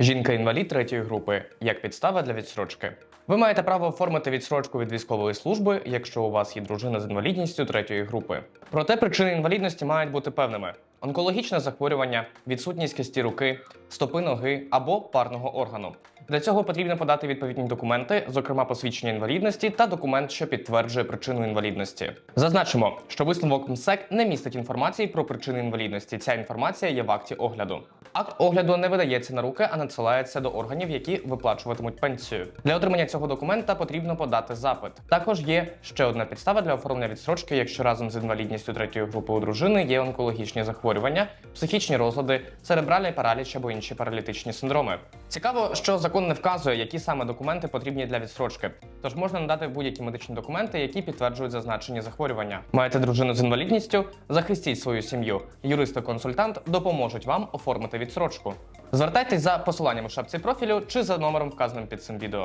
Жінка-інвалід третьої групи як підстава для відсрочки. Ви маєте право оформити відсрочку від військової служби, якщо у вас є дружина з інвалідністю третьої групи. Проте причини інвалідності мають бути певними: онкологічне захворювання, відсутність кисті руки, стопи ноги або парного органу. Для цього потрібно подати відповідні документи, зокрема посвідчення інвалідності та документ, що підтверджує причину інвалідності. Зазначимо, що висновок МСЕК не містить інформації про причини інвалідності. Ця інформація є в акті огляду. Акт огляду не видається на руки, а надсилається до органів, які виплачуватимуть пенсію. Для отримання цього документа потрібно подати запит. Також є ще одна підстава для оформлення відсрочки, якщо разом з інвалідністю третьої групи у дружини є онкологічні захворювання, психічні розлади, церебральний параліч або інші паралітичні синдроми. Цікаво, що закон не вказує, які саме документи потрібні для відсрочки. Тож можна надати будь-які медичні документи, які підтверджують зазначені захворювання. Маєте дружину з інвалідністю? Захистіть свою сім'ю. Юрист та консультант допоможуть вам оформити відсрочку. Звертайтесь за посиланням у шапці профілю чи за номером, вказаним під цим відео.